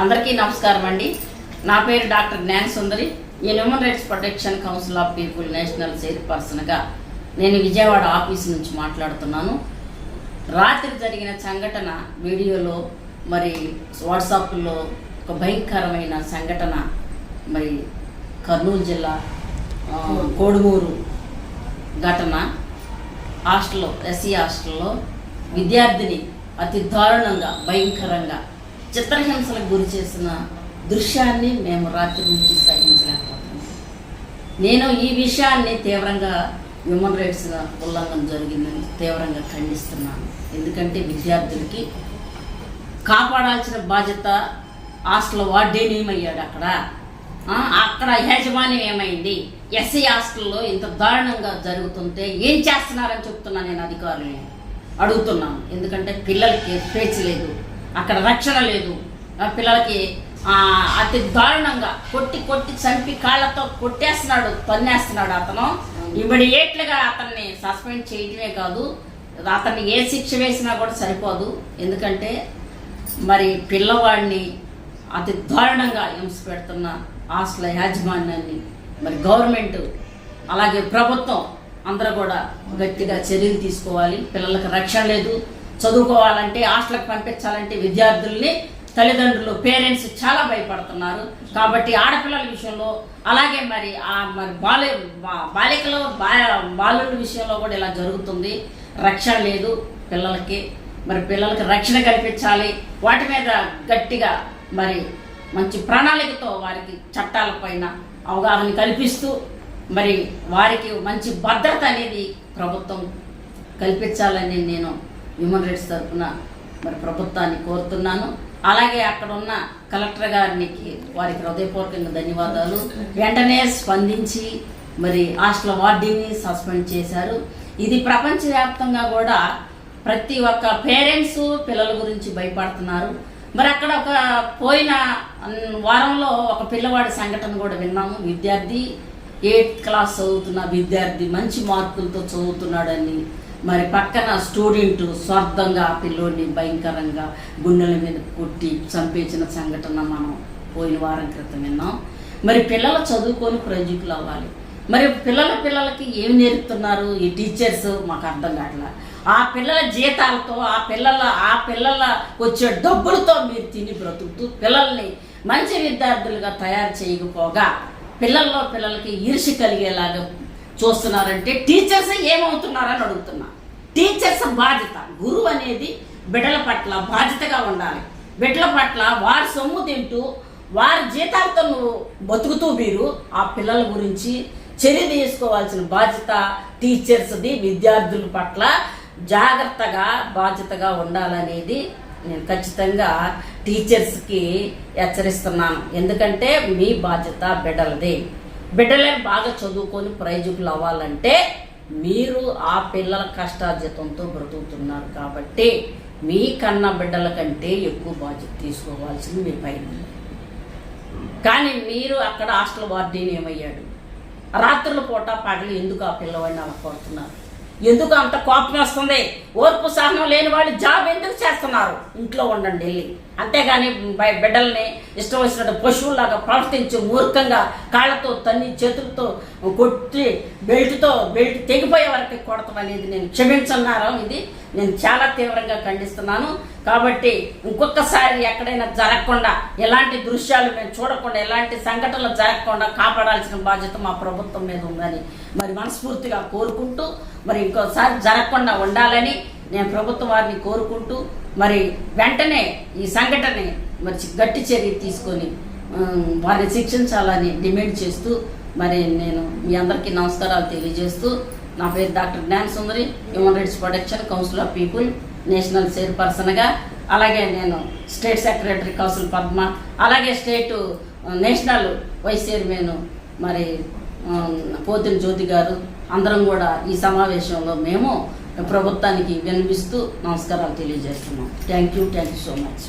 అందరికీ నమస్కారం అండి. నా పేరు డాక్టర్ జ్ఞాన సుందరి. నేను human rights protection council of people national చైర్పర్సన్గా నేను విజయవాడ ఆఫీస్ నుంచి మాట్లాడుతున్నాను. రాత్రి జరిగిన సంఘటన వీడియోలో మరి వాట్సాప్లో ఒక భయంకరమైన సంఘటన మరి కర్నూలు జిల్లా కోడుమూరు ఘటన హాస్టల్లో ఎస్సీ హాస్టల్లో విద్యార్థిని అతి దారుణంగా భయంకరంగా చిత్రహింసలకు గురి చేసిన దృశ్యాన్ని మేము రాత్రి నుంచి సహించలేకపోతున్నాం. నేను ఈ విషయాన్ని తీవ్రంగా హ్యూమన్ రైట్స్ ఉల్లంఘన జరిగిందని తీవ్రంగా ఖండిస్తున్నాను. ఎందుకంటే విద్యార్థులకి కాపాడాల్సిన బాధ్యత హాస్టల్ వార్డెన్ ఏమయ్యాడు అక్కడ? అక్కడ యాజమాన్యం ఏమైంది? ఎస్సీ హాస్టల్లో ఇంత దారుణంగా జరుగుతుంటే ఏం చేస్తున్నారని చెప్తున్నా నేను అధికారులని. అడుగుతున్నాను. ఎందుకంటే పిల్లలకి స్వేచ్ఛ లేదు. అక్కడ రక్షణ లేదు. ఆ పిల్లలకి అతి దారుణంగా కొట్టి కొట్టి చంపి కాళ్ళతో కొట్టేస్తున్నాడు తన్నేస్తున్నాడు అతను. ఇమ్మీడియట్లుగా అతన్ని సస్పెండ్ చేయడమే కాదు అతన్ని ఏ శిక్ష వేసినా కూడా సరిపోదు. ఎందుకంటే మరి పిల్లవాడిని అతి దారుణంగా హింస పెడుతున్న ఆస్తుల యాజమాన్యాన్ని మరి గవర్నమెంట్ అలాగే ప్రభుత్వం అందరూ కూడా గట్టిగా చర్యలు తీసుకోవాలి. పిల్లలకు రక్షణ లేదు. చదువుకోవాలంటే హాస్టల్కి పంపించాలంటే విద్యార్థుల్ని తల్లిదండ్రులు పేరెంట్స్ చాలా భయపడుతున్నారు. కాబట్టి ఆడపిల్లల విషయంలో అలాగే మరి ఆ మరి బాల బా- బాలికలు బా బాలుల విషయంలో కూడా ఇలా జరుగుతుంది. రక్షణ లేదు పిల్లలకి. మరి పిల్లలకి రక్షణ కల్పించాలి. వాటి మీద గట్టిగా మరి మంచి ప్రణాళికతో వారికి చట్టాలపైన అవగాహన కల్పిస్తూ మరి వారికి మంచి భద్రత అనేది ప్రభుత్వం కల్పించాలని నేను హ్యూమన్ రైట్స్ తరఫున మరి ప్రభుత్వాన్ని కోరుతున్నాను. అలాగే అక్కడ ఉన్న కలెక్టర్ గారికి వారికి హృదయపూర్వకంగా ధన్యవాదాలు. వెంటనే స్పందించి మరి హాస్టల్ వార్డీని సస్పెండ్ చేశారు. ఇది ప్రపంచవ్యాప్తంగా కూడా ప్రతి ఒక్క పేరెంట్స్ పిల్లల గురించి భయపడుతున్నారు. మరి అక్కడ ఒక పోయిన వారంలో ఒక పిల్లవాడి సంఘటన కూడా విన్నాము. విద్యార్థి ఎయిత్ క్లాస్ చదువుతున్న విద్యార్థి మంచి మార్కులతో చదువుతున్నాడని మరి పక్కన స్టూడెంట్ స్వార్థంగా ఆ పిల్లోడిని భయంకరంగా గుండెల మీద కొట్టి చంపేసిన సంఘటన మనం పోయిన వారం క్రితం విన్నాం. మరి పిల్లలు చదువుకొని ప్రయోజకులు అవ్వాలి. మరి పిల్లల పిల్లలకి ఏం నేర్పుతున్నారు? ఈ టీచర్స్ మాకు అర్థం కావట్లా. ఆ పిల్లల జీతాలతో ఆ పిల్లల ఆ పిల్లల వచ్చే డబ్బులతో మీరు తిని బ్రతుకుతూ పిల్లల్ని మంచి విద్యార్థులుగా తయారు చేయకపోగా పిల్లల్లో పిల్లలకి ఈర్షి కలిగేలాగా చూస్తున్నారంటే టీచర్స్ ఏమవుతున్నారని అడుగుతున్నా. టీచర్స్ బాధ్యత. గురువు అనేది బిడ్డల పట్ల బాధ్యతగా ఉండాలి. బిడ్డల పట్ల వారి సొమ్ము తింటూ వారి జీతాలతో నువ్వు బతుకుతూ మీరు ఆ పిల్లల గురించి చర్య తీసుకోవాల్సిన బాధ్యత టీచర్స్ది విద్యార్థుల పట్ల జాగ్రత్తగా బాధ్యతగా ఉండాలనేది నేను ఖచ్చితంగా టీచర్స్కి హెచ్చరిస్తున్నాను. ఎందుకంటే మీ బాధ్యత బిడ్డలది. బిడ్డలే బాగా చదువుకొని ప్రయోజకులు అవ్వాలంటే మీరు ఆ పిల్లల కష్టార్జితంతో బ్రతుకుతున్నారు కాబట్టి మీ కన్న బిడ్డల కంటే ఎక్కువ బాధ్యత తీసుకోవాల్సింది మీ పైన. కానీ మీరు అక్కడ హాస్టల్ వార్డీని ఏమయ్యాడు? రాత్రుల పూట పాటలు ఎందుకు ఆ పిల్లవాడిని అలా కొడుతున్నారు? ఎందుకు అంత కోపం వస్తుంది? ఓర్పు సహనం లేని వాళ్ళు జాబ్ ఎందుకు చేస్తున్నారు? ఇంట్లో ఉండండి వెళ్ళి. అంతేగాని బిడ్డల్ని ఇష్టం వచ్చినట్టు పశువులాగా ప్రవర్తించి మూర్ఖంగా కాళ్ళతో తన్ని చేతులతో కొట్టి బెల్ట్తో బెల్ట్ తెగిపోయే వరకు కొడతాం అనేది నేను క్షమించన్నారు ఇది నేను చాలా తీవ్రంగా ఖండిస్తున్నాను. కాబట్టి ఇంకొకసారి ఎక్కడైనా జరగకుండా ఎలాంటి దృశ్యాలు మేము చూడకుండా ఎలాంటి సంఘటనలు జరగకుండా కాపాడాల్సిన బాధ్యత మా ప్రభుత్వం మీద ఉందని మరి మనస్ఫూర్తిగా కోరుకుంటూ మరి ఇంకోసారి జరగకుండా ఉండాలని నేను ప్రభుత్వం వారిని కోరుకుంటూ మరి వెంటనే ఈ సంఘటన మరి గట్టి చర్య తీసుకొని వారిని శిక్షించాలని డిమాండ్ చేస్తూ మరి నేను మీ అందరికీ నమస్కారాలు తెలియజేస్తూ నా పేరు doctor Jnana Sundari human rights protection council of people national చైర్పర్సన్గా అలాగే నేను స్టేట్ సెక్రటరీ కౌన్సిల్ పద్మ అలాగే స్టేట్ నేషనల్ వైస్ చైర్మన్ మరి ఉమ్, పోతిన జ్యోతి గారు అందరం కూడా ఈ సమావేశంలో మేము ప్రభుత్వానికి వినిపిస్తూ నమస్కారాలు తెలియజేస్తున్నాం. Thank you thank you so much